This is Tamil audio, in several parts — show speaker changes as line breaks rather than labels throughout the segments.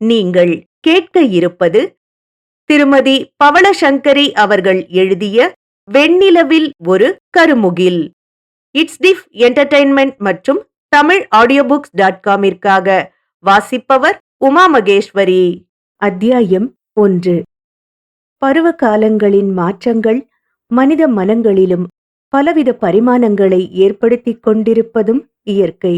நீங்கள் கேட்க இருப்பது திருமதி பவளசங்கரி அவர்கள் எழுதிய வெண்ணிலவில் ஒரு கருமுகில் இட்ஸ் திஃப் என்டர்டைன்மெண்ட் மற்றும் தமிழ் ஆடியோ புக்ஸ் டாட் காமிற்காக வாசிப்பவர் உமா மகேஸ்வரி. அத்தியாயம் ஒன்று. பருவ காலங்களின் மாற்றங்கள் மனித மனங்களிலும் பலவித பரிமாணங்களை ஏற்படுத்திக் கொண்டிருப்பதும் இயற்கை.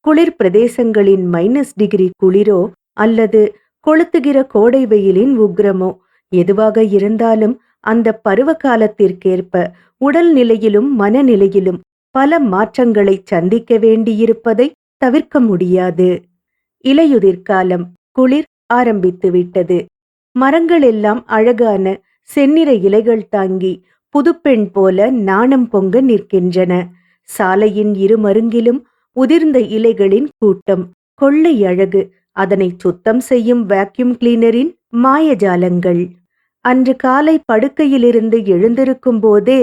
குளிர் பிரதேசங்களின் மைனஸ் டிகிரி குளிரோ அல்லது கொளுத்துகிற கோடை வெயிலின் உக்கிரமோ எதுவாக இருந்தாலும் அந்த பருவ காலத்திற்கேற்ப உடல் நிலையிலும் மனநிலையிலும் பல மாற்றங்களை சந்திக்க வேண்டியிருப்பதை தவிர்க்க முடியாது. இலையுதிர்காலம் குளிர் ஆரம்பித்து விட்டது. மரங்கள் எல்லாம் அழகான செந்நிற இலைகள் தாங்கி புதுப்பெண் போல நாணம் பொங்க நிற்கின்றன. சாலையின் இருமருங்கிலும் உதிர்ந்த இலைகளின் கூட்டம் கொள்ளை அழகு அதனை சுத்தம் செய்யும் வேக்யூம் கிளீனரின் மாயஜாலங்கள். அன்று காலை படுக்கையிலிருந்து எழுந்திருக்கும் போதே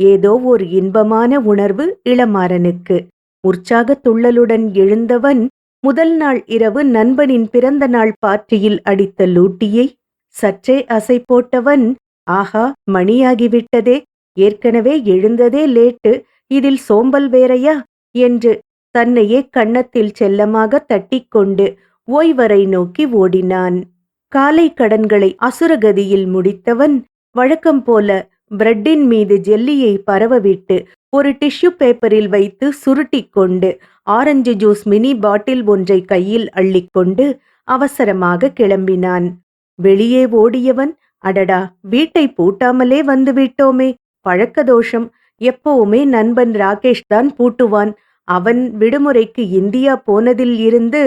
ஏதோ ஒரு இன்பமான உணர்வு இளமாறனுக்கு. உற்சாகத் துள்ளலுடன் எழுந்தவன் முதல் நாள் இரவு நண்பனின் பிறந்த நாள் பார்ட்டியில் அடித்த லூட்டியை சற்றே அசை போட்டவன் ஆஹா மணியாகிவிட்டதே ஏற்கனவே எழுந்ததே லேட்டு இதில் சோம்பல் வேறையா? என்று தன்னையே கன்னத்தில் செல்லமாக தட்டிக்கொண்டு ஓய்வரை நோக்கி ஓடினான். காலை கடன்களை அசுரகதியில் முடித்தவன் வழக்கம் போல பிரெட்டின் மீது ஜெல்லியை பரவவிட்டு ஒரு டிஷ்யூ பேப்பரில் வைத்து சுருட்டிக்கொண்டு ஆரஞ்சு ஜூஸ் மினி பாட்டில் ஒன்றை கையில் அள்ளிக்கொண்டு அவசரமாக கிளம்பினான். வெளியே ஓடியவன் அடடா வீட்டை பூட்டாமலே வந்து விட்டோமே பழக்க தோஷம். எப்பவுமே நண்பன் ராகேஷ் தான் பூட்டுவான். அவன் விடுமுறைக்கு இந்தியா போனதில் இருந்து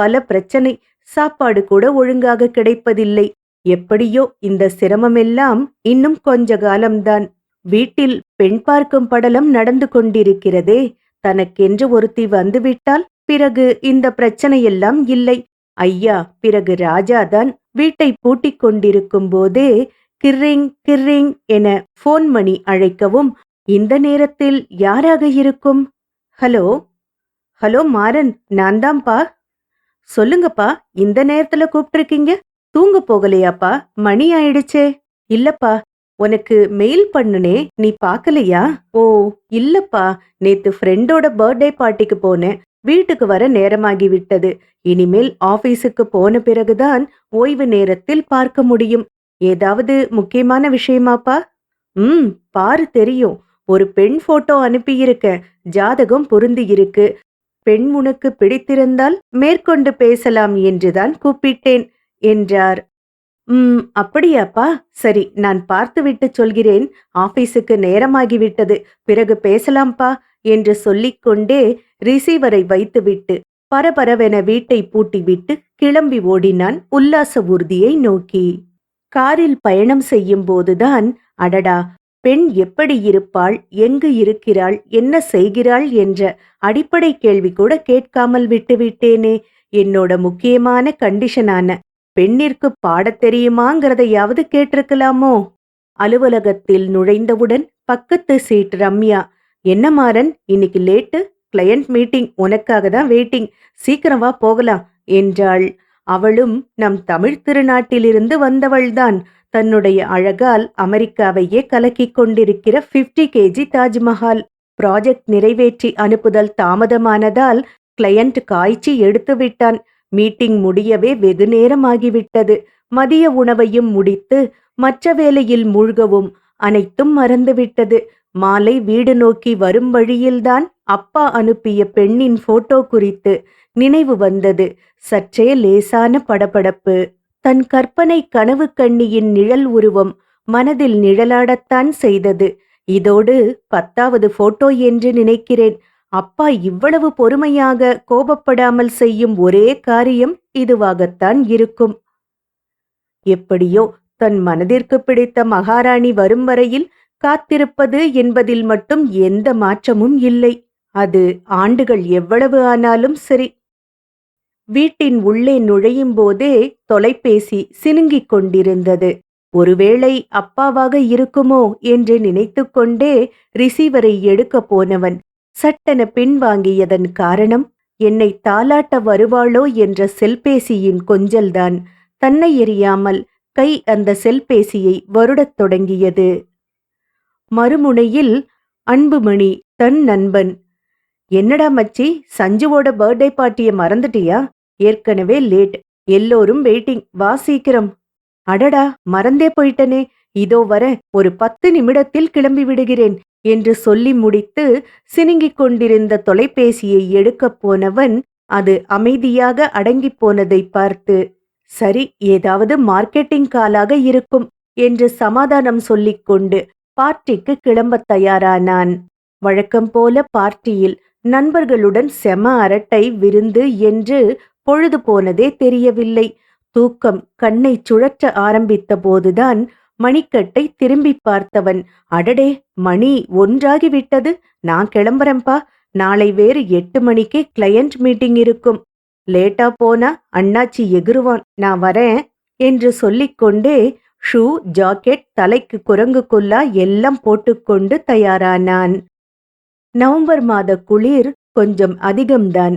பல பிரச்சனை சாப்பாடு கூட ஒழுங்காக கிடைப்பதில்லை. எப்படியோ இந்த சிரமமெல்லாம் இன்னும் கொஞ்ச காலம்தான். வீட்டில் பெண் பார்க்கும் படலம் நடந்து கொண்டிருக்கிறதே. தனக்கென்று ஒருத்தி வந்துவிட்டால் பிறகு இந்த பிரச்சனையெல்லாம் இல்லை. ஐயா பிறகு ராஜாதான் வீட்டை பூட்டிக் கொண்டிருக்கும் போதே கிர்ரிங் கிர்ரிங் என போன் மணி அழைக்கவும் இந்த நேரத்தில் யாராக இருக்கும்? ஹலோ ஹலோ மாறன் நான் தான்ப்பா சொல்லுங்கப்பா இந்த நேரத்துல கூப்பிட்டுருக்கீங்க தூங்க போகலையாப்பா? மணி ஆயிடுச்சே. இல்லப்பா உனக்கு மெயில் பண்ணுனே நீ பாக்கலையா? ஓ இல்லப்பா. நேத்து ஃப்ரெண்டோட பர்த்டே பார்ட்டிக்கு போனேன். வீட்டுக்கு வர நேரமாகி விட்டது. இனிமேல் ஆபீஸுக்கு போன பிறகுதான் ஓய்வு நேரத்தில் பார்க்க முடியும். ஏதாவது முக்கியமான விஷயமாப்பா? ம் பாரு தெரியும். ஒரு பெண் போட்டோ அனுப்பியிருக்கேன். ஜாதகம் பொருந்தி இருக்கு பெண் உனக்கு பிடித்திருந்தால் மேற்கொண்டு பேசலாம் என்றுதான் கூப்பிட்டேன் என்றார். ம் அப்படியாப்பா. சரி நான் பார்த்துவிட்டு சொல்கிறேன். ஆபீஸுக்கு நேரமாகிவிட்டது. பிறகு பேசலாம்ப்பா என்று சொல்லிக்கொண்டே ரிசீவரை வைத்துவிட்டு பரபரவென வீட்டை பூட்டிவிட்டு கிளம்பி ஓடினான் உல்லாச ஊர்தியை நோக்கி. காரில் பயணம் செய்யும் போதுதான் அடடா! பெண் எப்படி இருப்பாள் எங்கு இருக்கிறாள் என்ன செய்கிறாள் என்ற அடிப்படை கேள்வி கூட கேட்காமல் விட்டுவிட்டேனே என்னோட முக்கியமான கண்டிஷனான பெண்ணிற்கு பாடத் தெரியுமாங்கிறதையாவது கேட்டிருக்கலாமோ? அலுவலகத்தில் நுழைந்தவுடன் பக்கத்து சீட் ரம்யா என்ன மாறன் இன்னைக்கு லேட்டு? கிளையண்ட் மீட்டிங் உனக்காக தான் வெயிட்டிங் சீக்கிரம் வா போகலாம் என்றாள். அவளும் நம் தமிழ் திருநாட்டிலிருந்து வந்தவள்தான். தன்னுடைய அழகால் அமெரிக்காவையே கலக்கிக் கொண்டிருக்கிற 50 கேஜி தாஜ்மஹால் ப்ராஜெக்ட் நிறைவேற்றி அனுப்புதல் தாமதமானதால் கிளையண்ட் காய்ச்சி எடுத்து விட்டான். மீட்டிங் முடியவே வெகு நேரமாகிவிட்டது. மதிய உணவையும் முடித்து மற்ற வேலையில் மூழ்கவும் அனைத்தும் மறந்துவிட்டது. மாலை வீடு நோக்கி வரும் வழியில்தான் அப்பா அனுப்பிய பெண்ணின் போட்டோ குறித்து நினைவு வந்தது. சற்றே லேசான படபடப்பு. தன் கற்பனை கனவு கண்ணியின் நிழல் உருவம் மனதில் நிழலாடத்தான் செய்தது. இதோடு பத்தாவது போட்டோ என்று நினைக்கிறேன். அப்பா இவ்வளவு பொறுமையாக கோபப்படாமல் செய்யும் ஒரே காரியம் இதுவாகத்தான் இருக்கும். எப்படியோ தன் மனதிற்கு பிடித்த மகாராணி வரும் வரையில் காத்திருப்பது என்பதில் மட்டும் எந்த மாற்றமும் இல்லை. அது ஆண்டுகள் எவ்வளவு ஆனாலும் சரி. வீட்டின் உள்ளே நுழையும் போதே தொலைபேசி சினுங்கிக் கொண்டிருந்தது ஒருவேளை அப்பாவாக இருக்குமோ? என்று நினைத்துக்கொண்டே ரிசீவரை எடுக்கப் போனவன் சட்டென பின்வாங்கியதன் காரணம் என்னை தாலாட்ட வருவாளோ? என்ற செல்பேசியின் கொஞ்சல்தான். தன்னை எறியாமல் கை அந்த செல்பேசியை வருடத் தொடங்கியது. மறுமுனையில் அன்புமணி தன் நண்பன் என்னடா மச்சி சஞ்சுவோட பர்த்டே பார்ட்டியை மறந்துட்டியா? ஏற்கனவே லேட். எல்லோரும் வெயிட்டிங். வா சீக்கிரம். அடடா மறந்தே போயிட்டனே. இதோ வர ஒரு பத்து நிமிடத்தில் கிளம்பி விடுகிறேன் என்று சொல்லி முடித்து சினுங்கிக் கொண்டிருந்த தொலைபேசியை எடுக்கப் போனவன் அது அமைதியாக அடங்கிப் போனதை பார்த்து சரி ஏதாவது மார்க்கெட்டிங் காலாக இருக்கும் என்று சமாதானம் சொல்லிக்கொண்டு பார்ட்டிக்கு கிளம்பத் தயாரானான். வழக்கம் போல பார்ட்டியில் நண்பர்களுடன் செம அரட்டை விருந்து என்று பொழுது போனதே தெரியவில்லை. தூக்கம் கண்ணை சுழற்ற ஆரம்பித்த போதுதான் மணிக்கட்டை திரும்பி பார்த்தவன். அடடே மணி ஒன்றாகிவிட்டது. நான் கிளம்புறேன்பா. நாளை வேறு எட்டு மணிக்கே கிளையண்ட் மீட்டிங் இருக்கும். லேட்டா போனா அண்ணாச்சி எகிருவான் நான் வரேன் என்று சொல்லிக்கொண்டே ஷூ ஜாக்கெட் தலைக்கு குரங்கு குல்லா எல்லாம் போட்டுக்கொண்டு தயாரானான். நவம்பர் மாத குளிர் கொஞ்சம் அதிகம்தான்.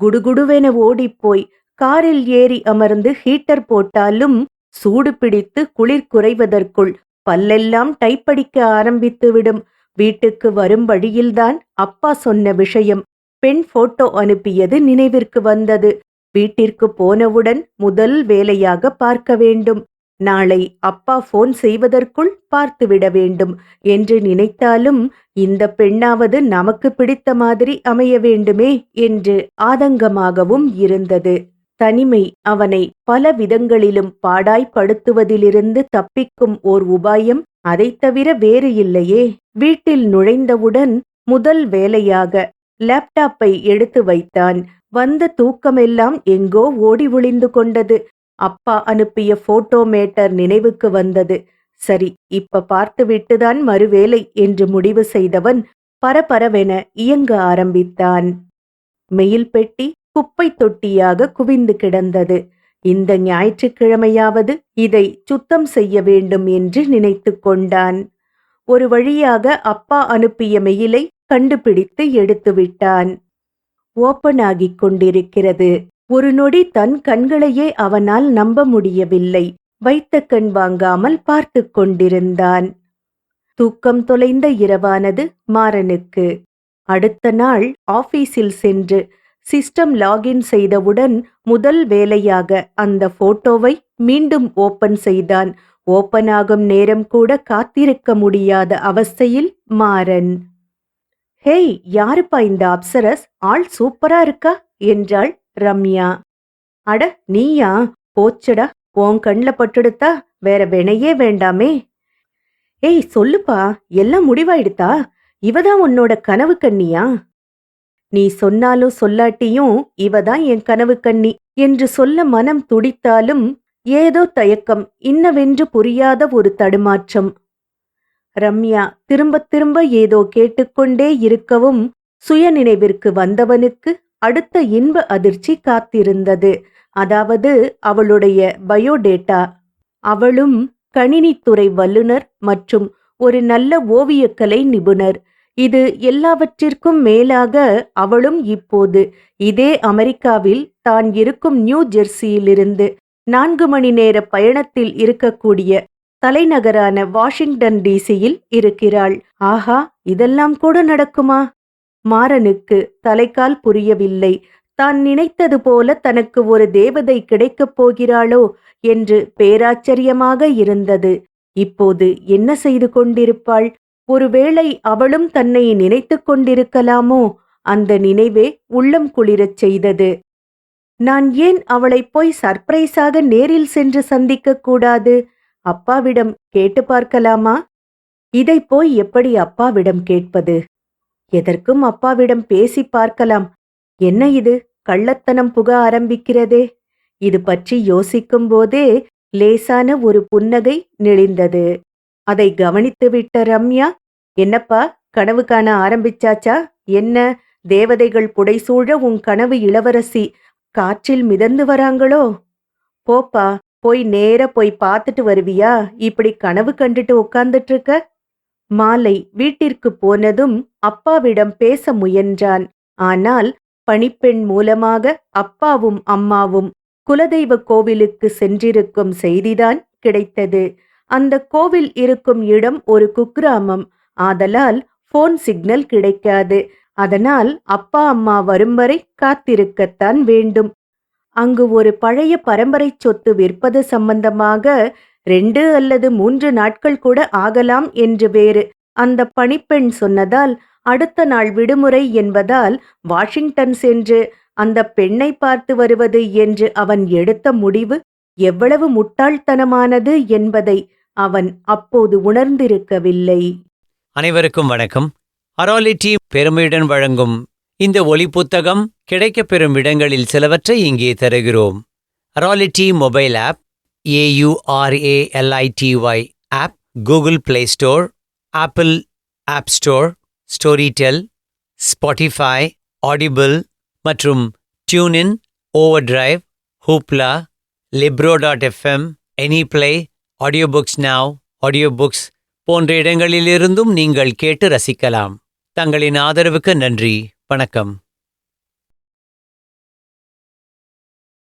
குடுகுடுவென ஓடிப்போய் காரில் ஏறி அமர்ந்து ஹீட்டர் போட்டாலும் சூடு பிடித்து குளிர் குறைவதற்குள் பல்லெல்லாம் டைப்படிக்க ஆரம்பித்துவிடும். வீட்டுக்கு வரும் வழியில்தான் அப்பா சொன்ன விஷயம். பெண் போட்டோ அனுப்பியது நினைவிற்கு வந்தது. வீட்டிற்கு போனவுடன் முதல் வேலையாக பார்க்க வேண்டும். நாளை அப்பா போன் செய்வதற்குள் பார்த்துவிட வேண்டும். என்று நினைத்தாலும் இந்த பெண்ணாவது நமக்கு பிடித்த மாதிரி அமைய வேண்டுமே என்று ஆதங்கமாகவும் இருந்தது. தனிமை அவனை பல விதங்களிலும் பாடாய்ப்படுத்துவதிலிருந்து தப்பிக்கும் ஓர் உபாயம் அதைத் தவிர வேறு இல்லையே. வீட்டில் நுழைந்தவுடன் முதல் வேலையாக லேப்டாப்பை எடுத்து வைத்தான். வந்த தூக்கமெல்லாம் எங்கோ ஓடி ஒளிந்து கொண்டது. அப்பா அனுப்பிய போட்டோமேட்டர் நினைவுக்கு வந்தது. சரி இப்ப பார்த்துவிட்டுதான் மறுவேலை என்று முடிவு செய்தவன் பரபரவென இயங்க ஆரம்பித்தான். மெயில் பெட்டி குப்பை தொட்டியாக குவிந்து கிடந்தது. இந்த ஞாயிற்றுக்கிழமையாவது இதை சுத்தம் செய்ய வேண்டும் என்று நினைத்து கொண்டான். ஒரு வழியாக அப்பா அனுப்பிய மெயிலை கண்டுபிடித்து எடுத்துவிட்டான். ஓபன் ஆகிக் கொண்டிருக்கிறது. ஒரு நொடி தன் கண்களையே அவனால் நம்ப முடியவில்லை. வைத்த கண் வாங்காமல் பார்த்து கொண்டிருந்தான். தூக்கம் தொலைந்த இரவானது மாறனுக்கு. அடுத்த நாள் ஆபீஸில் சென்று சிஸ்டம் லாகின் செய்தவுடன் முதல் வேலையாக அந்த போட்டோவை மீண்டும் ஓபன் செய்தான். ஓபன் ஆகும் நேரம் கூட காத்திருக்க முடியாத அவஸ்தையில் மாறன். ஹேய் யாருப்பா இந்த அப்சரஸ்? ஆள் சூப்பரா இருக்கா? என்றாள் ரம்யா. அட நீயா? போச்சடா. உன் கண்ல பட்டுடுத்தா வேற வினையே வேண்டாமே. ஏய் சொல்லுப்பா. எல்லாம் முடிவாயிடுதா இவதான் உன்னோட கனவு கண்ணியா? நீ சொன்னாலும் சொல்லாட்டியும் இவதான் என் கனவு கண்ணி என்று சொல்ல மனம் துடித்தாலும் ஏதோ தயக்கம் இன்னவென்று புரியாத ஒரு தடுமாற்றம். ரம்யா திரும்ப திரும்ப ஏதோ கேட்டுக்கொண்டே இருக்கவும் சுயநினைவிற்கு வந்தவனுக்கு அடுத்த இன்ப அதிர்ச்சி காத்திருந்தது. அதாவது அவளுடைய பயோடேட்டா. அவளும் கணினித்துறை வல்லுநர் மற்றும் ஒரு நல்ல ஓவியக்கலை நிபுணர். இது எல்லாவற்றிற்கும் மேலாக அவளும் இப்போது இதே அமெரிக்காவில் தான் இருக்கும் நியூ ஜெர்சியிலிருந்து நான்கு மணி நேர பயணத்தில் இருக்கக்கூடிய தலைநகரான வாஷிங்டன் டிசியில் இருக்கிறாள். ஆஹா இதெல்லாம் கூட நடக்குமா? மாறனுக்கு தலைக்கால் புரியவில்லை. தான் நினைத்தது போல தனக்கு ஒரு தேவதை கிடைக்கப் போகிறாளோ என்று பேராச்சரியமாக இருந்தது. இப்போது என்ன செய்து கொண்டிருப்பாள்? ஒருவேளை அவளும் தன்னை நினைத்துக் கொண்டிருக்கலாமோ? அந்த நினைவே உள்ளம் குளிரச் செய்தது. நான் ஏன் அவளை போய் சர்ப்ரைஸாக நேரில் சென்று சந்திக்க கூடாது? அப்பாவிடம் கேட்டு பார்க்கலாமா? இதை போய் எப்படி அப்பாவிடம் கேட்பது? எதற்கும் அப்பாவிடம் பேசி பார்க்கலாம். என்ன இது? கள்ளத்தனம் புக ஆரம்பிக்கிறதே. இது பற்றி யோசிக்கும் போதே லேசான ஒரு புன்னகை நெளிந்தது. அதை கவனித்துவிட்ட ரம்யா என்னப்பா கனவு காண ஆரம்பிச்சாச்சா? என்ன? தேவதைகள் புடைசூழ உன் கனவு இளவரசி காற்றில் மிதந்து வராங்களோ? போப்பா போய் நேர போய் பார்த்துட்டு வருவியா? இப்படி கனவு கண்டுட்டு உட்கார்ந்துட்டு இருக்க? மாலை வீட்டிற்கு போனதும் அப்பாவிடம் பேச முயன்றான். ஆனால் பணிப்பெண் மூலமாக அப்பாவும் அம்மாவும் குலதெய்வ கோவிலுக்கு சென்றிருக்கும் செய்திதான் கிடைத்தது. அந்த கோவில் இருக்கும் இடம் ஒரு குக்கிராமம். ஆதலால் போன் சிக்னல் கிடைக்காது. அதனால் அப்பா அம்மா வரும் வரை காத்திருக்கத்தான் வேண்டும். அங்கு ஒரு பழைய பரம்பரை சொத்து விற்பது சம்பந்தமாக ரெண்டு அல்லது மூன்று நாட்கள் கூட ஆகலாம் என்று வேறு. அந்த பணிப்பெண் சொன்னதால் அடுத்த நாள் விடுமுறை என்பதால் வாஷிங்டன் சென்று அந்த பெண்ணை பார்த்து வருவது என்று அவன் எடுத்த முடிவு எவ்வளவு முட்டாள்தனமானது என்பதை அவன் அப்போது உணர்ந்திருக்கவில்லை.
அனைவருக்கும் வணக்கம். அராலிட்டி பெருமையுடன் வழங்கும் இந்த ஒலி புத்தகம் கிடைக்கப்பெறும் இடங்களில் சிலவற்றை இங்கே தருகிறோம். அராலிட்டி mobile app AURALITY app Google play store apple app store Storytel Spotify audible மற்றும் டியூனின் over drive ஹூப்லா லிப்ரோ dot FM any play audio books நாவ் ஆடியோ புக்ஸ் போன்ற இடங்களிலிருந்தும் நீங்கள் கேட்டு ரசிக்கலாம். தங்களின் ஆதரவுக்கு நன்றி. வணக்கம்.